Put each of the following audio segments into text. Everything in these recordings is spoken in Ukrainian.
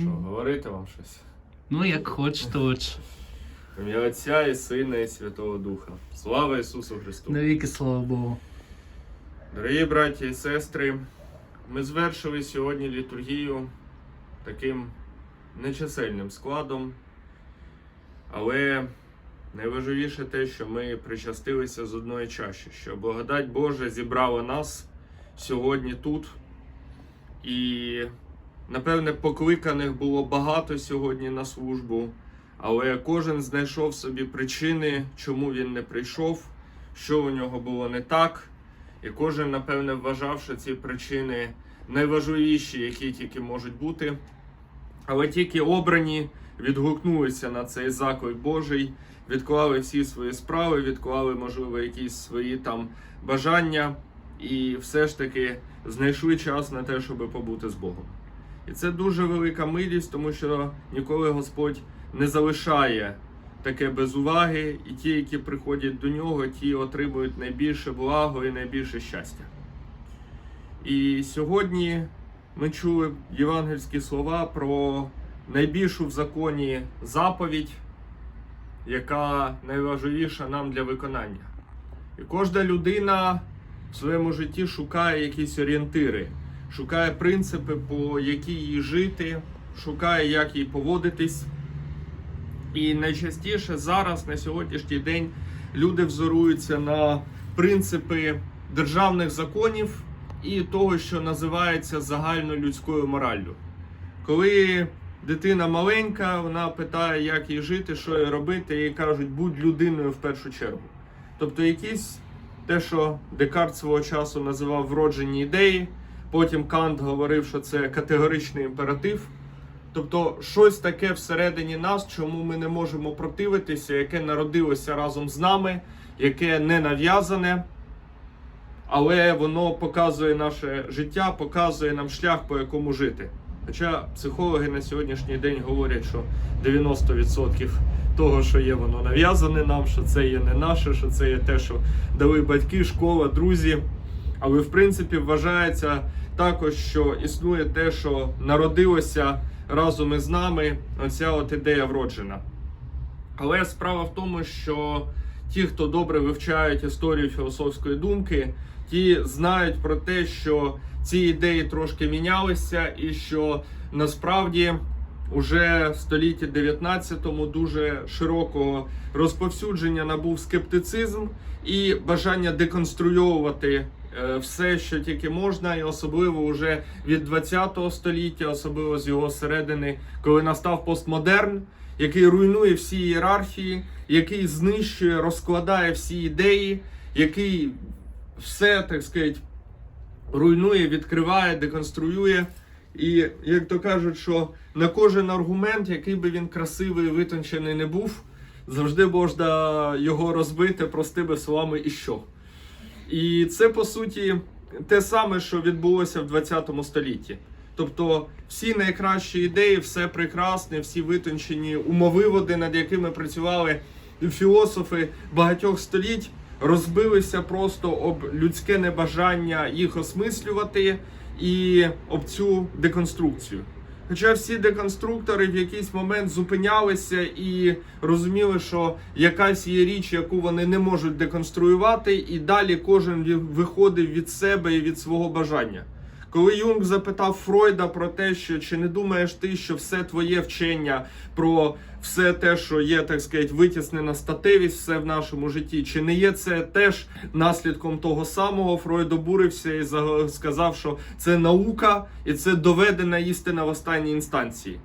Що, говорити вам щось? Ну, як хоч, точ. Ім'я Отця і Сина і Святого Духа. Слава Ісусу Христу! Навіки слава Богу. Дорогі браті і сестри, ми звершили сьогодні літургію таким нечисельним складом, але найважливіше те, що ми причастилися з одної чаші, що благодать Божа зібрала нас сьогодні тут. І, напевне, покликаних було багато сьогодні на службу, але кожен знайшов собі причини, чому він не прийшов, що у нього було не так. І кожен, напевне, вважав, що ці причини найважливіші, які тільки можуть бути. Але тільки обрані відгукнулися на цей заклик Божий, відклали всі свої справи, відклали, можливо, якісь свої там бажання, і все ж таки знайшли час на те, щоб побути з Богом. І це дуже велика милість, тому що ніколи Господь не залишає таке без уваги, і ті, які приходять до нього, ті отримують найбільше благо і найбільше щастя. І сьогодні ми чули євангельські слова про найбільшу в законі заповідь, яка найважливіша нам для виконання. І кожна людина в своєму житті шукає якісь орієнтири, шукає принципи, по які їй жити, шукає, як їй поводитись. І найчастіше зараз, на сьогоднішній день, люди взоруються на принципи державних законів і того, що називається загальнолюдською мораллю. Коли дитина маленька, вона питає, як їй жити, що їй робити, і кажуть, будь людиною в першу чергу. Тобто, якісь те, що Декарт свого часу називав вроджені ідеї, потім Кант говорив, що це категоричний імператив. Тобто щось таке всередині нас, чому ми не можемо противитися, яке народилося разом з нами, яке не нав'язане, але воно показує наше життя, показує нам шлях, по якому жити. Хоча психологи на сьогоднішній день говорять, що 90% того, що є, воно нав'язане нам, що це є не наше, що це є те, що дали батьки, школа, друзі. Але в принципі вважається також, що існує те, що народилося разом із нами, оця от ідея вроджена. Але справа в тому, що ті, хто добре вивчають історію філософської думки, ті знають про те, що ці ідеї трошки мінялися, і що насправді уже в столітті 19-му дуже широкого розповсюдження набув скептицизм і бажання деконструйовувати все, що тільки можна, і особливо вже від 20-го століття, особливо з його середини, коли настав постмодерн, який руйнує всі ієрархії, який знищує, розкладає всі ідеї, який все, так сказати, руйнує, відкриває, деконструює. І як то кажуть, що на кожен аргумент, який би він красивий витончений не був, завжди можна його розбити простими словами і що. І це по суті те саме, що відбулося в 20 столітті. Тобто всі найкращі ідеї, все прекрасне, всі витончені умовиводи, над якими працювали філософи багатьох століть, розбилися просто об людське небажання їх осмислювати і об цю деконструкцію. Хоча всі деконструктори в якийсь момент зупинялися і розуміли, що якась є річ, яку вони не можуть деконструювати, і далі кожен виходив від себе і від свого бажання. Коли Юнг запитав Фройда про те, що чи не думаєш ти, що все твоє вчення про все те, що є, так сказати, витіснена статевість, все в нашому житті, чи не є це теж наслідком того самого, Фройд обурився і за- сказав, що це наука і це доведена істина в останній інстанції.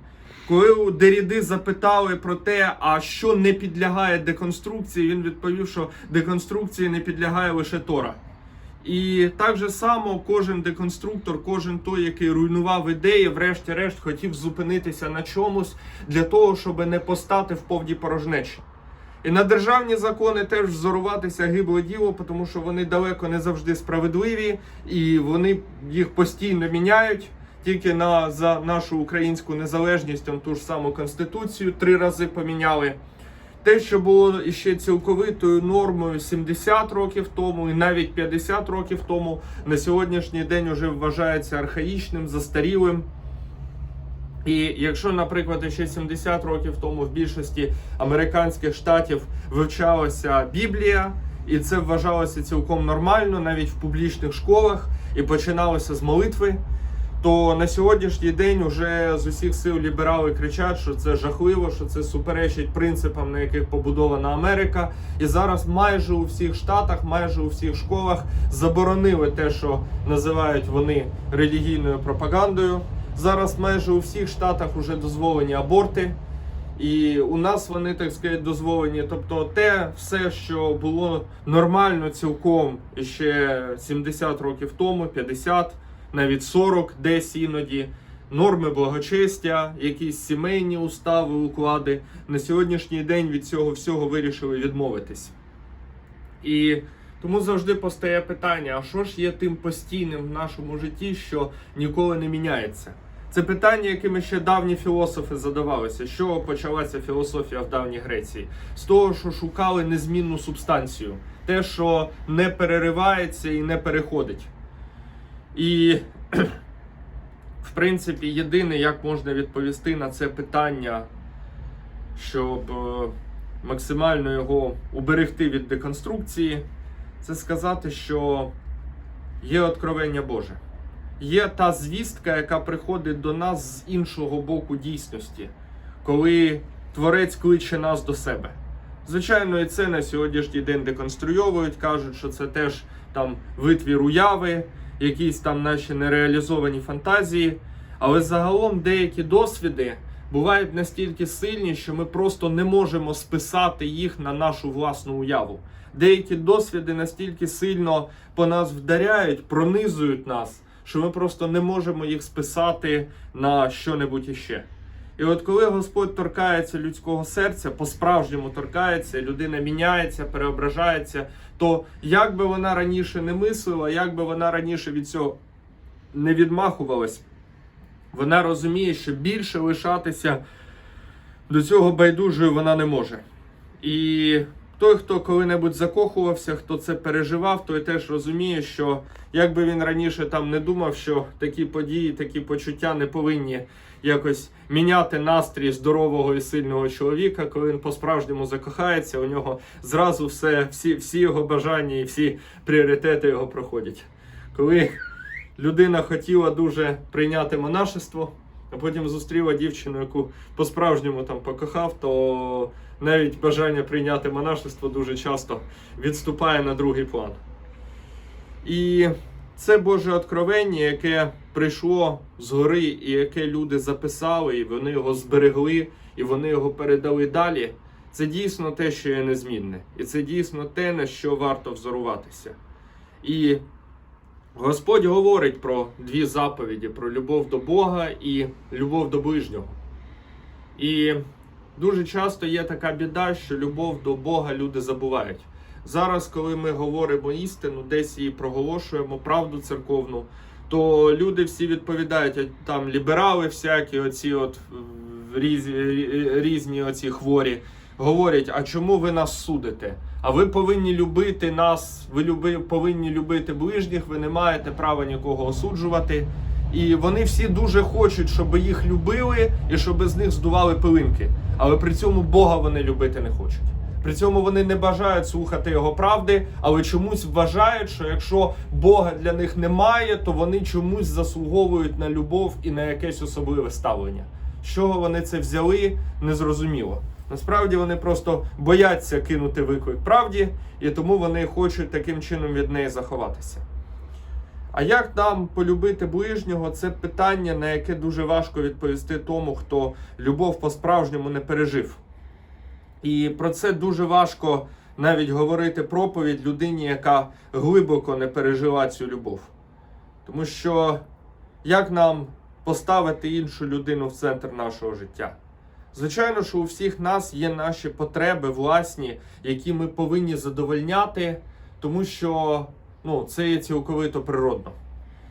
Коли у Деріди запитали про те, а що не підлягає деконструкції, він відповів, що деконструкції не підлягає лише Тора. І так же само кожен деконструктор, кожен той, який руйнував ідеї, врешті-решт хотів зупинитися на чомусь для того, щоб не постати в повній порожнечі. І на державні закони теж взоруватися гибле діло, тому що вони далеко не завжди справедливі, і вони їх постійно міняють. Тільки на за нашу українську незалежність, он ту ж саму конституцію три рази поміняли. Те, що було іще цілковитою нормою 70 років тому і навіть 50 років тому, на сьогоднішній день вже вважається архаїчним, застарілим. І якщо, наприклад, ще 70 років тому в більшості американських штатів вивчалася Біблія, і це вважалося цілком нормально, навіть в публічних школах, і починалося з молитви, то на сьогоднішній день уже з усіх сил ліберали кричать, що це жахливо, що це суперечить принципам, на яких побудована Америка. І зараз майже у всіх штатах, майже у всіх школах заборонили те, що називають вони релігійною пропагандою. Зараз майже у всіх штатах вже дозволені аборти. І у нас вони, так сказати, дозволені. Тобто, те все, що було нормально цілком ще 70 років тому, 50, навіть 40, десь іноді. Норми благочестя, якісь сімейні устави, уклади на сьогоднішній день від цього всього вирішили відмовитись. І тому завжди постає питання: а що ж є тим постійним в нашому житті, що ніколи не міняється? Це питання, якими ще давні філософи задавалися. Чого почалася філософія в давній Греції? З того, що шукали незмінну субстанцію, те, що не переривається і не переходить. І, в принципі, єдине, як можна відповісти на це питання, щоб е, максимально його уберегти від деконструкції, це сказати, що є откровення Боже. Є та звістка, яка приходить до нас з іншого боку дійсності, коли Творець кличе нас до себе. Звичайно, і це на сьогоднішній день деконструйовують, кажуть, що це теж там витвір уяви, якісь там наші нереалізовані фантазії. Але загалом деякі досвіди бувають настільки сильні, що ми просто не можемо списати їх на нашу власну уяву. Деякі досвіди настільки сильно по нас вдаряють, пронизують нас, що ми просто не можемо їх списати на що-небудь іще. І от коли Господь торкається людського серця, по-справжньому торкається, людина міняється, переображається, то як би вона раніше не мислила, як би вона раніше від цього не відмахувалась, вона розуміє, що більше лишатися до цього байдужою вона не може. І той, хто коли-небудь закохувався, хто це переживав, той теж розуміє, що як би він раніше там не думав, що такі події, такі почуття не повинні якось міняти настрій здорового і сильного чоловіка, коли він по-справжньому закохається, у нього зразу все, всі, всі його бажання і всі пріоритети його проходять. Коли людина хотіла дуже прийняти монашество, а потім зустріла дівчину, яку по-справжньому там покохав, то навіть бажання прийняти монашество дуже часто відступає на другий план. І це Боже откровення, яке прийшло згори, і яке люди записали, і вони його зберегли, і вони його передали далі. Це дійсно те, що є незмінне. І це дійсно те, на що варто взоруватися. І Господь говорить про дві заповіді: про любов до Бога і любов до ближнього. І дуже часто є така біда, що любов до Бога люди забувають. Зараз, коли ми говоримо істину, десь її проголошуємо, правду церковну, то люди всі відповідають, там ліберали всякі, оці от е, різ, рі- різні оці хворі, говорять, а чому ви нас судите? А ви повинні любити нас, ви люби, повинні любити ближніх, ви не маєте права нікого осуджувати. І вони всі дуже хочуть, щоб їх любили і щоб з них здували пилинки. Але при цьому Бога вони любити не хочуть. При цьому вони не бажають слухати його правди, але чомусь вважають, що якщо Бога для них немає, то вони чомусь заслуговують на любов і на якесь особливе ставлення. З чого вони це взяли, незрозуміло. Насправді вони просто бояться кинути виклик правді, і тому вони хочуть таким чином від неї заховатися. А як нам полюбити ближнього, це питання, на яке дуже важко відповісти тому, хто любов по-справжньому не пережив. І про це дуже важко навіть говорити проповідь людині, яка глибоко не пережила цю любов. Тому що як нам поставити іншу людину в центр нашого життя? Звичайно, що у всіх нас є наші потреби власні, які ми повинні задовольняти, тому що ну, це є цілковито природно.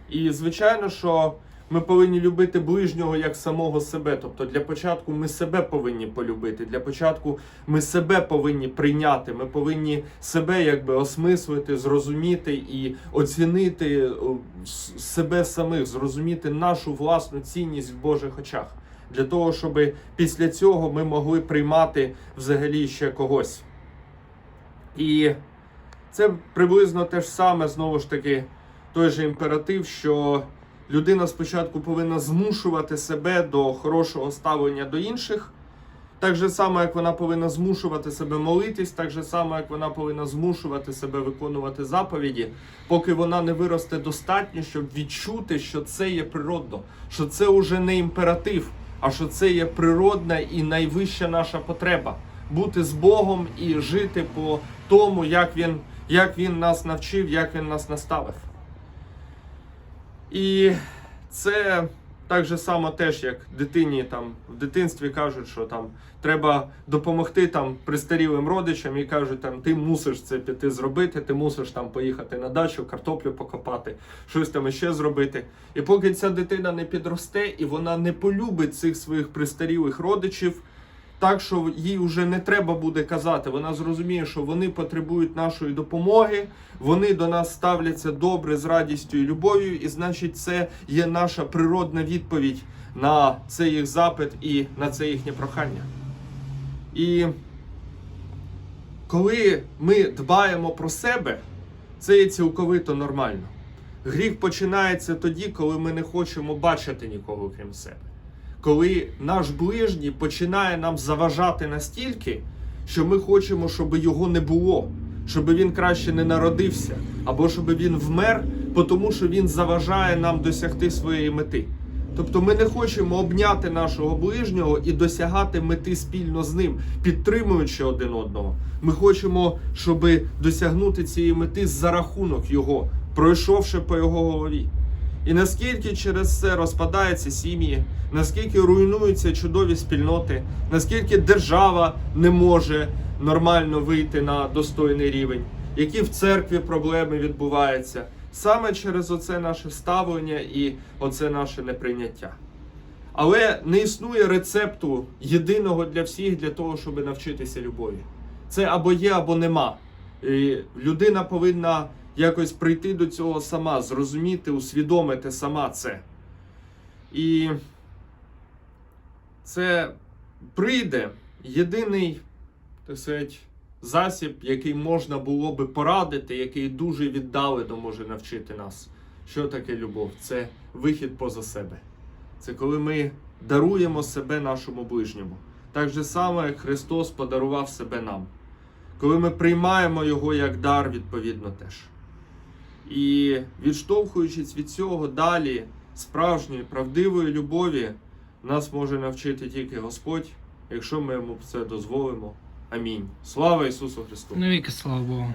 І звичайно, що ми повинні любити ближнього як самого себе. Тобто, для початку ми себе повинні полюбити. Для початку ми себе повинні прийняти. Ми повинні себе якби осмислити, зрозуміти і оцінити себе самих, зрозуміти нашу власну цінність в Божих очах. Для того, щоб після цього ми могли приймати взагалі ще когось. І це приблизно те ж саме, знову ж таки, той же імператив, що людина спочатку повинна змушувати себе до хорошого ставлення до інших. Так же само, як вона повинна змушувати себе молитись, так же само, як вона повинна змушувати себе виконувати заповіді, поки вона не виросте достатньо, щоб відчути, що це є природно, що це уже не імператив, а що це є природна і найвища наша потреба бути з Богом і жити по тому, як він, як він нас навчив, як він нас наставив. І це так же само теж, як дитині там в дитинстві кажуть, що там треба допомогти там пристарілим родичам і кажуть, там ти мусиш це піти зробити, ти мусиш там поїхати на дачу, картоплю покопати, щось там іще зробити. І поки ця дитина не підросте і вона не полюбить цих своїх пристарілих родичів. Так, що їй вже не треба буде казати. Вона зрозуміє, що вони потребують нашої допомоги, вони до нас ставляться добре з радістю і любов'ю, і значить, це є наша природна відповідь на цей їх запит і на це їхнє прохання. І коли ми дбаємо про себе, це є цілковито нормально. Гріх починається тоді, коли ми не хочемо бачити нікого крім себе коли наш ближній починає нам заважати настільки, що ми хочемо, щоб його не було, щоб він краще не народився, або щоб він вмер, тому що він заважає нам досягти своєї мети. Тобто ми не хочемо обняти нашого ближнього і досягати мети спільно з ним, підтримуючи один одного. Ми хочемо, щоб досягнути цієї мети за рахунок його, пройшовши по його голові. І наскільки через це розпадаються сім'ї, наскільки руйнуються чудові спільноти, наскільки держава не може нормально вийти на достойний рівень, які в церкві проблеми відбуваються, саме через оце наше ставлення і оце наше неприйняття. Але не існує рецепту єдиного для всіх для того, щоб навчитися любові. Це або є, або нема. І людина повинна якось прийти до цього сама, зрозуміти, усвідомити сама це. І це прийде єдиний так сказати, засіб, який можна було би порадити, який дуже віддалено може навчити нас. Що таке любов? Це вихід поза себе. Це коли ми даруємо себе нашому ближньому. Так же само, як Христос подарував себе нам. Коли ми приймаємо Його як дар, відповідно теж. І відштовхуючись від цього далі, справжньої, правдивої любові, нас може навчити тільки Господь, якщо ми йому це дозволимо. Амінь. Слава Ісусу Христу! Навіки слава Богу.